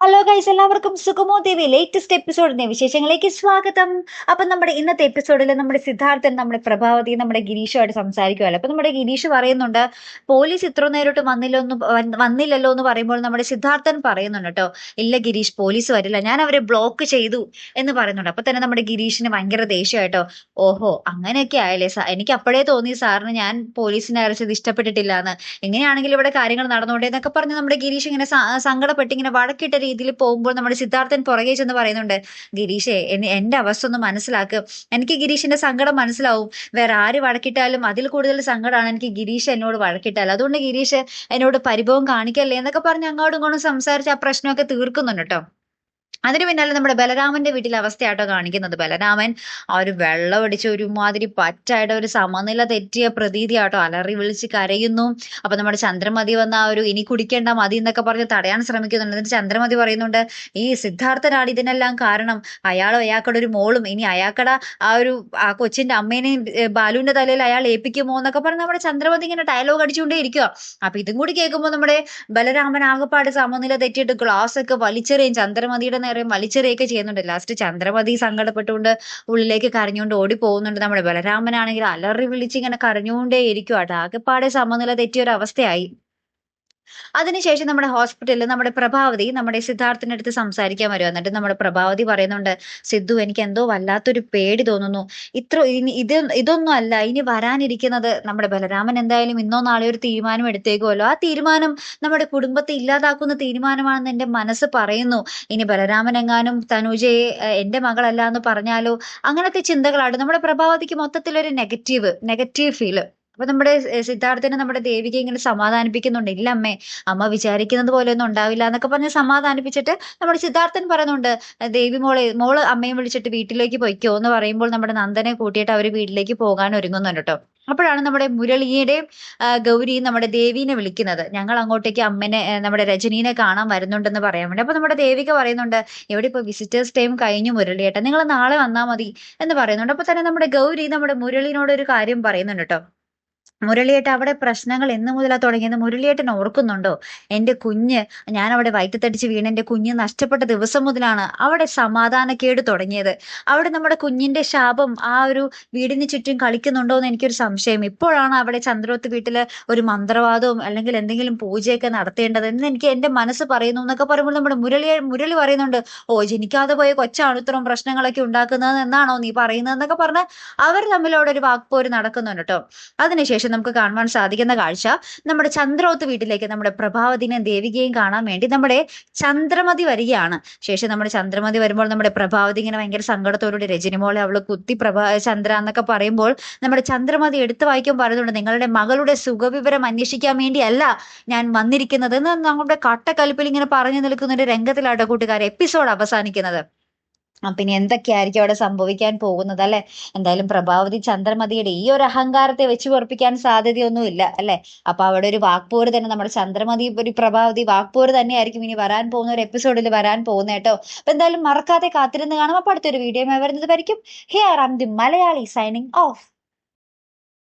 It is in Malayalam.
ഹലോ ഗൈസ് എല്ലാവർക്കും സുഗമോ ദേവി ലേറ്റസ്റ്റ് എപ്പിസോഡിന്റെ വിശേഷങ്ങളിലേക്ക് സ്വാഗതം. അപ്പൊ നമ്മുടെ ഇന്നത്തെ എപ്പിസോഡിൽ നമ്മുടെ സിദ്ധാർത്ഥൻ നമ്മുടെ പ്രഭാവതി നമ്മുടെ ഗിരീഷുമായിട്ട് സംസാരിക്കുമല്ലോ അപ്പൊ നമ്മുടെ ഗിരീഷ് പറയുന്നുണ്ട് പോലീസ് ഇത്ര നേരോട്ട് വന്നില്ലോ എന്ന് വന്നില്ലല്ലോ എന്ന് പറയുമ്പോൾ നമ്മുടെ സിദ്ധാർത്ഥൻ പറയുന്നുണ്ട് കേട്ടോ ഇല്ല ഗിരീഷ് പോലീസ് വരില്ല. ഞാൻ അവരെ ബ്ലോക്ക് ചെയ്തു എന്ന് പറയുന്നുണ്ട്. അപ്പൊ തന്നെ നമ്മുടെ ഗിരീഷിന് ഭയങ്കര ദേഷ്യമായിട്ടോ ഓഹോ അങ്ങനെയൊക്കെ ആയല്ലേ സാർ എനിക്ക് അപ്പോഴേ തോന്നി സാറിന് ഞാൻ പോലീസിനെ അറിയിച്ചത് ഇഷ്ടപ്പെട്ടിട്ടില്ല എന്ന് എങ്ങനെയാണെങ്കിൽ ഇവിടെ കാര്യങ്ങൾ നടന്നുകൊണ്ടേ എന്നൊക്കെ പറഞ്ഞ് നമ്മുടെ ഗിരീഷ് ഇങ്ങനെ സങ്കടപ്പെട്ട് ഇങ്ങനെ രീതിയിൽ പോകുമ്പോൾ നമ്മുടെ സിദ്ധാർത്ഥൻ പുറകെ ചെന്ന് പറയുന്നുണ്ട് ഗിരീഷേ എന്റെ അവസ്ഥ ഒന്ന് മനസ്സിലാക്ക്. എനിക്ക് ഗിരീഷിന്റെ സങ്കടം മനസ്സിലാവും. വേറെ ആര് വഴക്കിട്ടാലും അതിൽ കൂടുതൽ സങ്കടമാണ് എനിക്ക് ഗിരീഷ് എന്നോട് വഴക്കിട്ടാൽ. അതുകൊണ്ട് ഗിരീഷ് എന്നോട് പരിഭവം കാണിക്കല്ലേ എന്നൊക്കെ പറഞ്ഞ് അങ്ങോട്ടും ഇങ്ങോട്ടും സംസാരിച്ച് ആ പ്രശ്നമൊക്കെ തീർക്കുന്നുണ്ട് കേട്ടോ. അതിന് പിന്നാലെ നമ്മുടെ ബലരാമന്റെ വീട്ടിലെ അവസ്ഥയാട്ടോ കാണിക്കുന്നത്. ബലരാമൻ ആ ഒരു വെള്ളം അടിച്ച് ഒരുമാതിരി പറ്റായിട്ട് ഒരു സമനില തെറ്റിയ പ്രതീതിയാട്ടോ അലറി വിളിച്ച് കരയുന്നു. അപ്പൊ നമ്മുടെ ചന്ദ്രമതി വന്ന ആ ഒരു ഇനി കുടിക്കേണ്ട മതി എന്നൊക്കെ പറഞ്ഞ് തടയാൻ ശ്രമിക്കുന്നുണ്ട്. എന്നിട്ട് ചന്ദ്രമതി പറയുന്നുണ്ട് ഈ സിദ്ധാർത്ഥനാണ് ഇതിനെല്ലാം കാരണം. അയാളും അയാക്കട ഒരു മോളും. ഇനി അയാക്കട ആ ഒരു ആ കൊച്ചിന്റെ അമ്മേനെയും ബാലുവിന്റെ തലയിൽ അയാൾ ഏൽപ്പിക്കുമോ എന്നൊക്കെ പറഞ്ഞ് നമ്മുടെ ചന്ദ്രമതി ഇങ്ങനെ ഡയലോഗ് അടിച്ചുകൊണ്ടേ ഇരിക്കുക അപ്പൊ ഇതും കൂടി കേൾക്കുമ്പോൾ നമ്മുടെ ബലരാമൻ ആകപ്പാട് സമനില തെറ്റിയിട്ട് ഗ്ലാസ് ഒക്കെ വലിച്ചെറിയും ചന്ദ്രമതിയുടെ നേരെ വലിച്ചെറിയൊക്കെ ചെയ്യുന്നുണ്ട്. ലാസ്റ്റ് ചന്ദ്രമതി സങ്കടപ്പെട്ടുകൊണ്ട് ഉള്ളിലേക്ക് കരഞ്ഞുകൊണ്ട് ഓടി പോകുന്നുണ്ട് നമ്മുടെ ബലരാമനാണെങ്കിൽ അലറി വിളിച്ച് ഇങ്ങനെ കരഞ്ഞുകൊണ്ടേ ഇരിക്കുവാട്ടോ ആകെപ്പാടെ സമനില തെറ്റിയ ഒരു അവസ്ഥയായി. അതിനുശേഷം നമ്മുടെ ഹോസ്പിറ്റലിൽ നമ്മുടെ പ്രഭാവതി നമ്മുടെ സിദ്ധാർത്ഥിന്റെ അടുത്ത് സംസാരിക്കാൻ വരും എന്നിട്ട് നമ്മുടെ പ്രഭാവതി പറയുന്നുണ്ട് സിദ്ധു എനിക്ക് എന്തോ വല്ലാത്തൊരു പേടി തോന്നുന്നു. ഇത്ര ഇനി ഇത് ഇതൊന്നും അല്ല. ഇനി വരാനിരിക്കുന്നത് നമ്മുടെ ബലരാമൻ എന്തായാലും ഇന്നോ നാളെ ഒരു തീരുമാനം എടുത്തേക്കുമല്ലോ ആ തീരുമാനം നമ്മുടെ കുടുംബത്തെ ഇല്ലാതാക്കുന്ന തീരുമാനമാണെന്ന് എന്റെ മനസ്സ് പറയുന്നു. ഇനി ബലരാമൻ എങ്ങാനും തനുജയെ എന്റെ മകളല്ല എന്ന് പറഞ്ഞാലോ? അങ്ങനത്തെ ചിന്തകളാണ്. നമ്മുടെ പ്രഭാവതിക്ക് മൊത്തത്തിലൊരു നെഗറ്റീവ് നെഗറ്റീവ് ഫീൽ അപ്പൊ നമ്മുടെ സിദ്ധാർത്ഥനെ നമ്മുടെ ദേവിക ഇങ്ങനെ സമാധാനിപ്പിക്കുന്നുണ്ട്. ഇല്ല അമ്മേ അമ്മ വിചാരിക്കുന്നത് പോലെ ഒന്നും ഉണ്ടാവില്ല എന്നൊക്കെ പറഞ്ഞ് സമാധാനിപ്പിച്ചിട്ട് നമ്മുടെ സിദ്ധാർത്ഥൻ പറയുന്നുണ്ട് ദേവി മോളെ മോൾ അമ്മയും വിളിച്ചിട്ട് വീട്ടിലേക്ക് പൊയ്ക്കോ എന്ന് പറയുമ്പോൾ നമ്മുടെ നന്ദനെ കൂട്ടിയിട്ട് അവർ വീട്ടിലേക്ക് പോകാൻ ഒരുങ്ങുന്നുണ്ട് കേട്ടോ അപ്പോഴാണ് നമ്മുടെ മുരളിയുടെയും ഗൗരിയും നമ്മുടെ ദേവീനെ വിളിക്കുന്നത്. ഞങ്ങൾ അങ്ങോട്ടേക്ക് അമ്മനെ നമ്മുടെ രജനീനെ കാണാൻ വരുന്നുണ്ടെന്ന് പറയാൻ വേണ്ടി. അപ്പൊ നമ്മുടെ ദേവിക പറയുന്നുണ്ട് എവിടെ ഇപ്പൊ വിസിറ്റേഴ്സ് ടൈം കഴിഞ്ഞു മുരളിയേട്ടൻ നിങ്ങൾ നാളെ വന്നാൽ മതി എന്ന് പറയുന്നുണ്ട്. അപ്പൊ തന്നെ നമ്മുടെ ഗൗരി നമ്മുടെ മുരളിനോട് ഒരു കാര്യം പറയുന്നുണ്ട് കേട്ടോ മുരളിയേട്ട അവിടെ പ്രശ്നങ്ങൾ എന്ന് മുതലാ തുടങ്ങിയത് മുരളിയേട്ടൻ ഓർക്കുന്നുണ്ടോ? എന്റെ കുഞ്ഞ് ഞാൻ അവിടെ വയറ്റത്തടിച്ച് വീണ് എന്റെ കുഞ്ഞ് നഷ്ടപ്പെട്ട ദിവസം മുതലാണ് അവിടെ സമാധാനക്കേട് തുടങ്ങിയത്. അവിടെ നമ്മുടെ കുഞ്ഞിന്റെ ശാപം ആ ഒരു വീടിന് ചുറ്റും കളിക്കുന്നുണ്ടോ എന്ന് എനിക്കൊരു സംശയം. ഇപ്പോഴാണ് അവിടെ ചന്ദ്രോത്ത് വീട്ടിൽ ഒരു മന്ത്രവാദവും അല്ലെങ്കിൽ എന്തെങ്കിലും പൂജയൊക്കെ നടത്തേണ്ടത് എന്ന് എനിക്ക് എന്റെ മനസ്സ് പറയുന്നു എന്നൊക്കെ പറയുമ്പോൾ നമ്മുടെ മുരളി മുരളി പറയുന്നുണ്ട് ഓ ജനിക്കാതെ പോയ കൊച്ചാണ് ഇത്രയും പ്രശ്നങ്ങളൊക്കെ ഉണ്ടാക്കുന്നത് എന്നാണോ നീ പറയുന്നത്? എന്നൊക്കെ പറഞ്ഞ് അവർ തമ്മിലവിടെ ഒരു വാക്പോര് നടക്കുന്നുണ്ട് കേട്ടോ. അതിനുശേഷം ശേഷം നമുക്ക് കാണുവാൻ സാധിക്കുന്ന കാഴ്ച നമ്മുടെ ചന്ദ്രോത്ത് വീട്ടിലേക്ക് നമ്മുടെ പ്രഭാവതിനെയും ദേവികയും കാണാൻ വേണ്ടി നമ്മുടെ ചന്ദ്രമതി വരികയാണ്. ശേഷം നമ്മുടെ ചന്ദ്രമതി വരുമ്പോൾ നമ്മുടെ പ്രഭാവതി ഇങ്ങനെ ഭയങ്കര സങ്കടത്തോടുകൂടി രജനിമോളെ അവൾ കുത്തി പ്രഭാ ചന്ദ്ര എന്നൊക്കെ പറയുമ്പോൾ നമ്മുടെ ചന്ദ്രമതി എടുത്തു വായിക്കാൻ പറയുന്നുണ്ട് നിങ്ങളുടെ മകളുടെ സുഖവിവരം അന്വേഷിക്കാൻ വേണ്ടിയല്ല ഞാൻ വന്നിരിക്കുന്നത് എന്ന് നമ്മുടെ കട്ടക്കലിപ്പിൽ ഇങ്ങനെ പറഞ്ഞു നിൽക്കുന്ന ഒരു രംഗത്തിലാട്ടോ കൂട്ടുകാർ എപ്പിസോഡ് അവസാനിക്കുന്നത്. പിന്നെ എന്തൊക്കെയായിരിക്കും അവിടെ സംഭവിക്കാൻ പോകുന്നത് അല്ലെ? എന്തായാലും പ്രഭാവതി ചന്ദ്രമതിയുടെ ഈ ഒരു അഹങ്കാരത്തെ വെച്ച് പൊറപ്പിക്കാൻ സാധ്യതയൊന്നുമില്ല അല്ലെ? അപ്പൊ അവിടെ ഒരു വാക്പോര് തന്നെ നമ്മുടെ ചന്ദ്രമതി ഒരു പ്രഭാവതി വാക്പോര് തന്നെയായിരിക്കും ഇനി വരാൻ പോകുന്ന ഒരു എപ്പിസോഡിൽ വരാൻ പോകുന്ന കേട്ടോ. അപ്പൊ എന്തായാലും മറക്കാതെ കാത്തിരുന്ന് കാണാം. അപ്പൊ അടുത്തൊരു വീഡിയോ വരുന്നത് വരയ്ക്കും. Here am the Malayali signing off